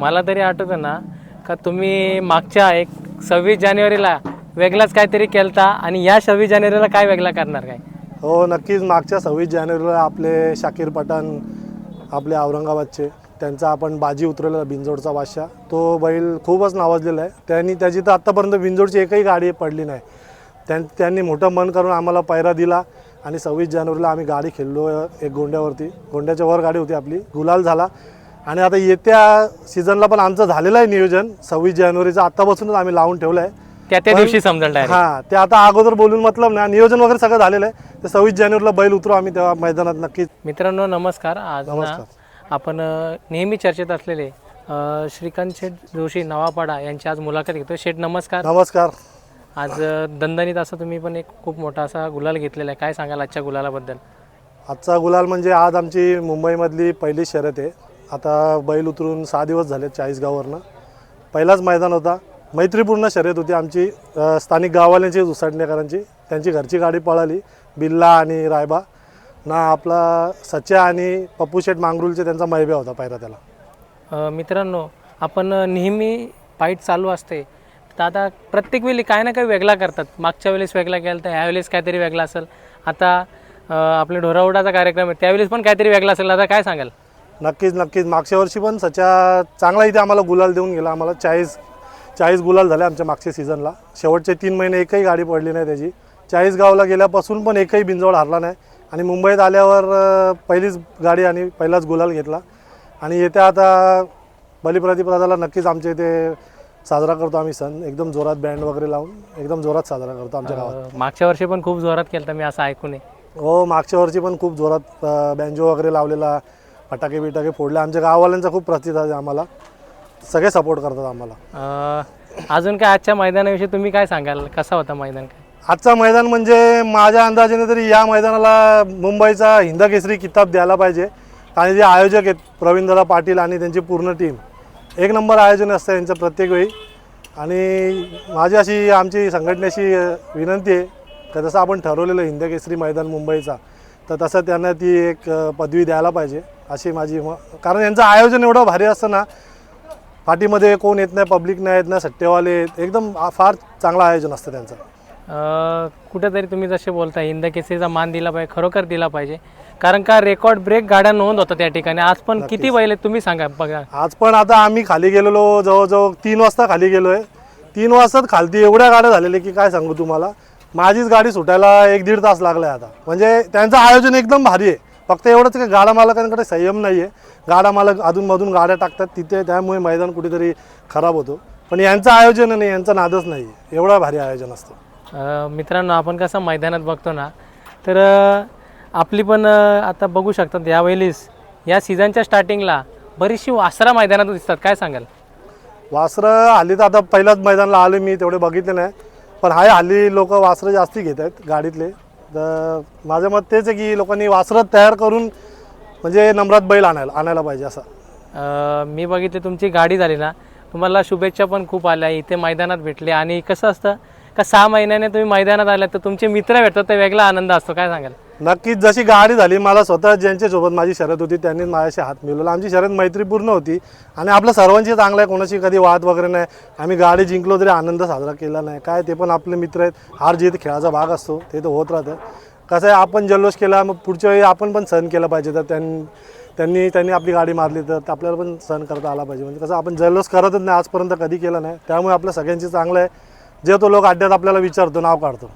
मला तरी आठवतं ना का तुम्ही मागच्या एक सव्वीस जानेवारीला वेगळाच काहीतरी केलता आणि या सव्वीस जानेवारीला काय वेगळा करणार काय? हो नक्कीच मागच्या सव्वीस जानेवारीला आपले शाकीर पठाण आपले औरंगाबादचे त्यांचा आपण बाजी उतरवलेला बिंजोडचा बादशाह. तो बैल खूपच नावाजलेला आहे. त्यांनी त्याची तर आत्तापर्यंत बिंजोडची एकही गाडी पडली नाही. त्यां त्यांनी मोठं मन करून आम्हाला पैरा दिला आणि सव्वीस जानेवारीला आम्ही गाडी खेळलो एक गोंड्यावरती. गोंड्याच्या वर गाडी होती आपली. गुलाल झाला. आणि आता येत्या सीझनला पण आमचं झालेलं आहे नियोजन. सव्वीस जानेवारीचं आत्तापासूनच आम्ही लावून ठेवलं आहे त्या त्या दिवशी समजेल हा ते आता अगोदर बोलून मतलब ना नियोजन वगैरे सगळं झालेलं आहे. ते सव्वीस जानेवारीला बैल उतरू आम्ही तेव्हा मैदानात नक्कीच. मित्रांनो नमस्कार. आज नमस्कार. आपण नेहमी चर्चेत असलेले श्रीकांत शेठ जोशी नवापाडा यांची आज मुलाखत घेतो शेठ नमस्कार. नमस्कार. आज दणदणीत असं तुम्ही पण एक खूप मोठा असा गुलाल घेतलेला आहे. काय सांगाल आजच्या गुलालाबद्दल? आजचा गुलाल म्हणजे आज आमची मुंबईमधली पहिली शर्यत आहे. आता बैल उतरून सहा दिवस झाले चाळीसगाववरनं पहिलाच मैदान होता. मैत्रीपूर्ण शर्यत होती आमची. अ, स्थानिक गाववाल्यांची उसाटणेकरांची. त्यांची घरची गाडी पळाली. बिल्ला आणि रायबा. ना आपला सच्या आणि पप्पू शेठ मांगरूलचे त्यांचा मैब्या होता पायरा त्याला. अ, मित्रांनो आपण नेहमी फाईट चालू असते. तर आता प्रत्येक वेळी काय ना काही वेगळा करतात. मागच्या वेळेस वेगळा केला तर ह्यावेळेस काहीतरी वेगळा असेल. आता अ, आपल्या ढोरावडाचा कार्यक्रम आहे. त्यावेळेस पण काहीतरी वेगळा असेल. आता काय सांगाल? नक्कीच नक्कीच. मागच्या वर्षी पण सच्या चांगला इथे आम्हाला गुलाल देऊन गेला. आम्हाला चाळीस चाळीस गुलाल झाले आमच्या मागच्या सीझनला शेवटचे तीन महिने एकही गाडी पडली नाही त्याची. चाळीस गावला गेल्यापासून पण एकही बिंजोड हरला नाही. आणि मुंबईत आल्यावर पहिलीच गाडी आणि पहिलाच गुलाल घेतला. आणि येत्या आता बलिप्रतिपदाला नक्कीच आमच्या इथे साजरा करतो आम्ही सण. एकदम जोरात बँड वगैरे लावून एकदम जोरात साजरा करतो आमच्या गावात. मागच्या वर्षी पण खूप जोरात केलं मी असं ऐकून. आहे हो मागच्या वर्षी पण खूप जोरात बँजो वगैरे लावलेला. फटाके बिटाके फोडले. आमच्या गाववाल्यांचा खूप प्रतिसाद आहे आम्हाला. सगळे सपोर्ट करतात आम्हाला. अ, अजून काय आजच्या मैदानाविषयी तुम्ही काय सांगाल? कसा होता मैदान काय? आजचा मैदान म्हणजे माझ्या अंदाजाने तरी या मैदानाला मुंबईचा हिंद केसरी किताब द्यायला पाहिजे. आणि जे आयोजक आहेत प्रवीणदादा पाटील आणि त्यांची पूर्ण टीम एक नंबर आयोजन असतं यांचं प्रत्येक वेळी. आणि माझी अशी आमची संघटनेशी अ, विनंती आहे का जसं आपण ठरवलेलं हिंद केसरी मैदान मुंबईचा तर तसं त्यांना ती एक पदवी द्यायला पाहिजे अशी माझी म कारण यांचं आयोजन एवढं भारी असतं ना पाठीमध्ये कोण येत नाही पब्लिक नाही येत नाही सट्टेवाले एकदम फार चांगलं आयोजन असतं त्यांचं. कुठेतरी तुम्ही जसे बोलता हिंद केसरीचा मान दिला पाहिजे खरोखर दिला पाहिजे. कारण का रेकॉर्ड ब्रेक गाड्या नोंद होतात त्या ठिकाणी. आज पण किती बैल आहेत तुम्ही सांगा बघा. आज पण आता आम्ही खाली गेलेलो जवळजवळ तीन वाजता खाली गेलो आहे तीन वाजताच खालती एवढ्या गाड्या झालेल्या की काय सांगू तुम्हाला? माझीच गाडी सुटायला एक दीड तास लागला आहे आता. म्हणजे त्यांचं आयोजन एकदम भारी आहे. फक्त एवढंच की गाडा मालकांकडे संयम नाही आहे गाडा मालक अधूनमधून गाड्या टाकतात तिथे त्यामुळे मैदान कुठेतरी खराब होतो. पण यांचं आयोजन नाही यांचं नादच नाही आहे एवढं भारी आयोजन असतं. मित्रांनो आपण कसं मैदानात बघतो ना तर आपली पण आता बघू शकतात यावेळेस या सीझनच्या स्टार्टिंगला बरीचशी वासरा मैदानात दिसतात. काय सांगाल? वासरं हल्ली तर आता पहिल्याच मैदानाला आलो मी तेवढे बघितले नाही. पण हाय हल्ली लोक वासरं जास्ती घेत आहेत गाडीतले. तर माझं मत तेच आहे की लोकांनी वासरं तयार करून म्हणजे नम्रात बैल आणायला आणायला पाहिजे असं. मी बघितले तुमची गाडी झाली ना तुम्हाला शुभेच्छा पण खूप आल्या. इथे मैदानात भेटले. आणि कसं असतं का सहा महिन्याने तुम्ही मैदानात आल्या तर तुमचे मित्र भेटतात तर वेगळा आनंद असतो. काय सांगाल? नक्कीच जशी गाडी झाली मला स्वतः ज्यांच्यासोबत माझी शर्यत होती त्यांनी माझ्याशी हात मिळवला. आमची शर्यत मैत्रीपूर्ण होती आणि आपलं सर्वांची चांगलं आहे कोणाशी कधी वाद वगैरे नाही. आम्ही गाडी जिंकलो तरी आनंद साजरा केला नाही. काय ते पण आपले मित्र आहेत. हार जीत खेळाचा भाग असतो ते तर होत राहतं. कसं आहे आपण जल्लोष केला मग पुढच्या वेळी आपण पण सहन केलं पाहिजे. तर त्यांनी त्यांनी त्यांनी आपली गाडी मारली तर आपल्याला पण सहन करता आला पाहिजे. म्हणजे कसं आपण जल्लोष करतच नाही आजपर्यंत कधी केलं नाही. त्यामुळे आपल्या सगळ्यांची चांगलं आहे. जे तो लोक अड्ड्यात आपल्याला विचारतो नाव काढतो.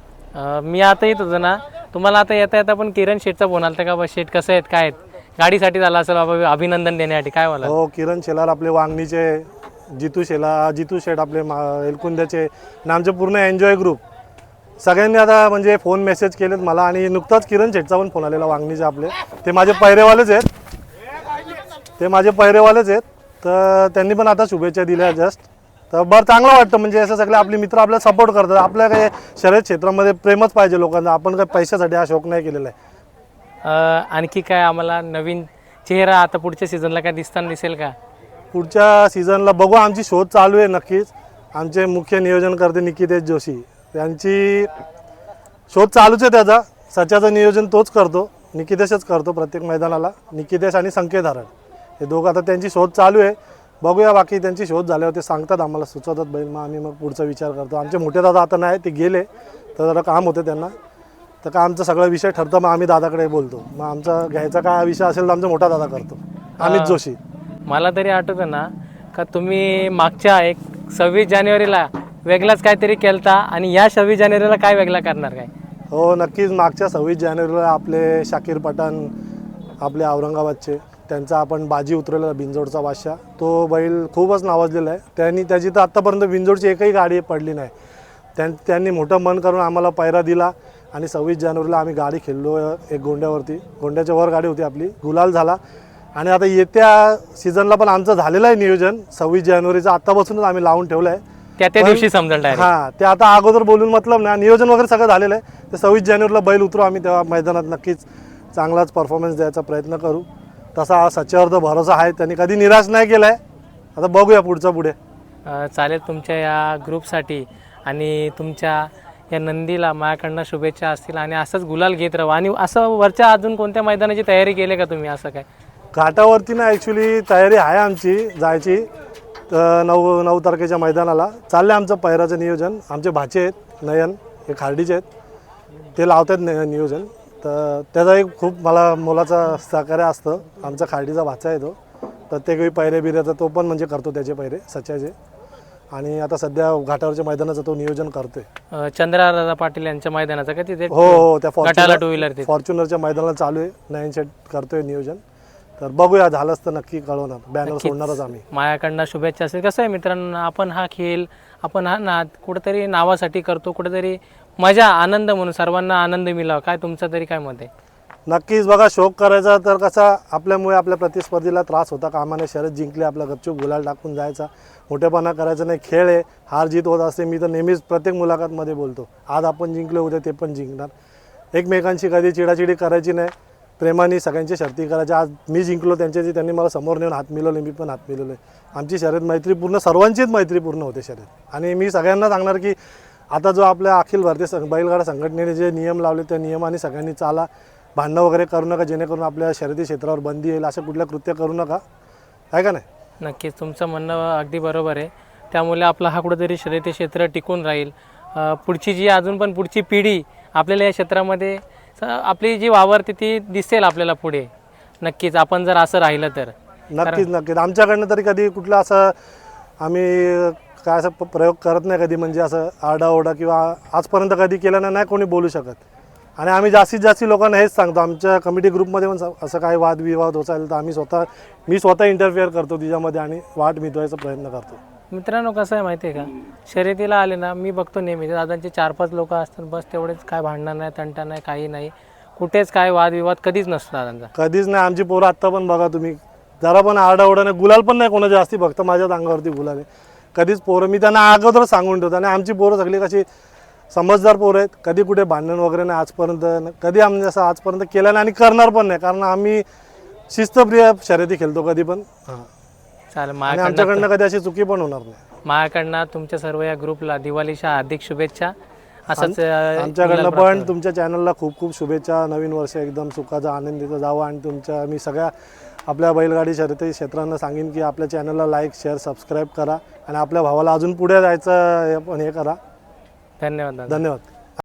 मी आता येत होतो ना. तुम्हाला आता येता येता पण किरण शेठचा फोन आला का? बा शेठ कसं आहेत? काय आहेत? गाडीसाठी झाला असेल बाबा अभिनंदन देण्यासाठी. काय बोला हो किरण शेलार आपले वांगणीचे जितू शेला जितू शेठ आपले मा एलकुंद्याचे आणि आमचे पूर्ण एन्जॉय ग्रुप. सगळ्यांनी आता म्हणजे फोन मेसेज केलेत मला आणि नुकताच किरण शेठचा पण फोन आलेला वांगणीचे आपले. ते माझे पैरेवालेच आहेत. ते माझे पैरेवालेच आहेत. तर त्यांनी पण आता शुभेच्छा दिल्या जस्ट तर बरं चांगलं वाटतं. म्हणजे असं सगळे आपले मित्र आपल्याला सपोर्ट करतात. आपल्या काही शर्यत क्षेत्रामध्ये प्रेमच पाहिजे लोकांना. आपण काही पैशासाठी हा शौक नाही केलेला आहे. अ, आणखी काय आम्हाला नवीन चेहरा आता पुढच्या सीझनला काय दिसताना दिसेल का? पुढच्या सीझनला बघू. आमची शोध चालू आहे नक्कीच. आमचे मुख्य नियोजनकर्ते निकितेश जोशी. त्यांची शोध चालूच आहे त्याचा. सच्याचं नियोजन तोच करतो. निकितेशच करतो प्रत्येक मैदानाला. निकितेश आणि संकेत हरण हे दोघं आता त्यांची शोध चालू आहे. बघूया बाकी त्यांची शोध झाल्यावर ते सांगतात आम्हाला सुचवतात बैल मग आम्ही मग पुढचा विचार करतो. आमचे मोठे दादा आता नाही ते गेले तर जरा काम होतं त्यांना. तर का आमचा सगळा विषय ठरतो मग आम्ही दादाकडे बोलतो. मग आमचा घ्यायचा काय विषय असेल तर आमचा मोठा दादा करतो. अमित जोशी. मला तरी आठवतं ना का तुम्ही मागच्या एक सव्वीस जानेवारीला वेगळाच काहीतरी केलता आणि या सव्वीस जानेवारीला काय वेगळा करणार काय? हो नक्कीच मागच्या सव्वीस जानेवारीला आपले शाकीर पठाण आपले औरंगाबादचे. त्यांचा आपण बाजी उतरवलेला बिंजोडचा बादशाह. तो बैल खूपच नावाजलेला आहे. त्यांनी त्याची तर आत्तापर्यंत बिंजोडची एकही गाडी पडली नाही. त्यां त्यांनी मोठं मन करून आम्हाला पायरा दिला आणि सव्वीस जानेवारीला आम्ही गाडी खेळलो एक गोंड्यावरती. गोंड्याच्या वर गाडी होती आपली. गुलाल झाला. आणि आता येत्या सीझनला पण आमचं झालेलं आहे नियोजन. सव्वीस जानेवारीचं आत्तापासूनच आम्ही लावून ठेवलं आहे. त्या त्या दिवशी समजेल डायरेक्ट हा ते आता अगोदर बोलून मतलब ना नियोजन वगैरे सगळं झालेलं आहे. ते सव्वीस जानेवारीला बैल उतरू आम्ही तेव्हा मैदानात नक्कीच चांगलाच परफॉर्मन्स द्यायचा प्रयत्न करू. तसा सच्यावर तर भरोसा आहे. त्यांनी कधी निराश नाही केला आहे आता बघूया पुढचं पुढे. चालेल तुमच्या या ग्रुपसाठी आणि तुमच्या या नंदीला माझ्याकडनं शुभेच्छा असतील आणि असंच गुलाल घेत राहा. आणि असं वरच्या अजून कोणत्या मैदानाची तयारी केली का तुम्ही असं काय? घाटावरती ना ॲक्च्युली तयारी आहे आमची जायची. तर नऊ नऊ तारखेच्या मैदानाला. चाललं आहे आमचं पैराचं नियोजन. आमचे भाचे आहेत नयन हे खार्डीचे आहेत. ते लावतात नियोजन. तर त्याचा एक खूप मला मोलाचा सहकार्य असतं. आमचा खार्डीचा भाचा आहे तो. प्रत्येक वेळी पैरे बिऱ्याचा तो पण म्हणजे करतो त्याचे पैरे सच्याचे. आणि आता सध्या घाटावरच्या मैदानाचं तो नियोजन करतोय. अ, पाटील यांच्या मैदानाचं का तिथे? हो हो त्या गटाला टू फॉर्च्युनर व्हीलर तिथे. फॉर्च्युनरच्या मैदानाला चालू आहे. नाईन सेट करतोय नियोजन. तर बघूया झालंच तर नक्की कळवणार बॅनर सोडणारच आम्ही. माझ्याकडनं शुभेच्छा असेल. कसं आहे मित्रांनो आपण हा खेळ आपण हा नाद कुठेतरी नावासाठी करतो कुठेतरी मजा आनंद म्हणून सर्वांना आनंद मिळावा. काय तुमचं तरी काय मत आहे? नक्कीच बघा शोक करायचा तर कसा आपल्यामुळे आपल्या प्रतिस्पर्धीला त्रास होता. कामाने शरद जिंकले आपला गपचूप गुलाल टाकून जायचा. मोठेपणा करायचा नाही खेळ आहे. हार जीत होत असते. मी तर नेहमीच प्रत्येक मुलाखतमध्ये बोलतो. आज आपण जिंकलो उद्या ते पण जिंकणार. एकमेकांशी कधी चिडाचिडी करायची नाही. प्रेमाने सगळ्यांची शर्ती करायची. आज मी जिंकलो त्यांच्याची त्यांनी मला समोर नेऊन हात मिळवले मी पण हात मिळवले आमची शर्यत मैत्रीपूर्ण सर्वांचीच मैत्रीपूर्ण होते शर्यत. आणि मी सगळ्यांना सांगणार की आता जो आपल्या अखिल भारतीय संघ बैलगाडा संघटनेने जे नियम लावले त्या नियमाने सगळ्यांनी चाला भांडणं वगैरे करू नका जेणेकरून आपल्या शर्यती क्षेत्रावर बंदी येईल असं कुठल्या कृत्य करू नका. आहे का नाही? नक्कीच तुमचं म्हणणं अगदी बरोबर आहे. त्यामुळे आपला हा कुठेतरी शर्यती क्षेत्र टिकून राहील. अ, पुढची जी अजून पण पुढची पिढी आपल्याला या क्षेत्रामध्ये स- आपली जी वावरते ती दिसेल आपल्याला पुढे. नक्कीच आपण जर असं राहिलं तर. नक्कीच नक्कीच. आमच्याकडनं तरी कधी कुठलं असं आम्ही काय असं प- प्रयोग करत नाही कधी म्हणजे असं आरडाओरडा किंवा आजपर्यंत कधी केलं नाही कोणी बोलू शकत. आणि आम्ही जास्तीत जास्त लोकांना हेच सांगतो आमच्या कमिटी ग्रुपमध्ये पण स- असं काही वादविवाद होत असेल तर आम्ही स्वतः मी स्वतः इंटरफिअर करतो तिच्यामध्ये आणि वाट मिटवायचा प्रयत्न करतो. मित्रांनो कसं आहे माहिती आहे का? शर्यतीला आले ना मी बघतो नेहमी दादांचे चार पाच लोक असतात बस तेवढेच काय भांडणं नाही तंटा नाही काही नाही. कुठेच काय वादविवाद कधीच नसतो दादांचा. कधीच नाही आमची पोरं आत्ता पण बघा तुम्ही. जरा पण आरडाओरडा नाही गुलाल पण नाही कोणाच्या जास्ती फक्त माझ्याच अंगावरती गुलाल आहे. कधीच पोरं मी त्यांना अगोदर सांगून ठेवतो. आणि आमची पोरं सगळी कशी समजदार पोरं आहेत. कधी कुठे भांडण वगैरे नाही आजपर्यंत कधी आम्ही असं आजपर्यंत केलं नाही आणि करणार पण नाही. कारण आम्ही शिस्तप्रिय शर्यती खेळतो कधी पण. चालेल आणि आमच्याकडनं कधी अशी चुकी पण होणार नाही. माझ्याकडनं तुमच्या सर्व या ग्रुपला दिवाळीच्या हार्दिक शुभेच्छा. असंच आमच्याकडनं पण तुमच्या चॅनलला खूप खूप शुभेच्छा. नवीन वर्ष एकदम सुखाचं आनंदीचं जावं. आणि तुमच्या मी सगळ्या आपल्या बैलगाडी शर्यती क्षेत्रांना सांगेन की आपल्या चॅनलला लाईक शेअर सबस्क्राईब करा आणि आपल्या भावाला अजून पुढे जायचं हे पण हे करा. धन्यवाद धन्यवाद.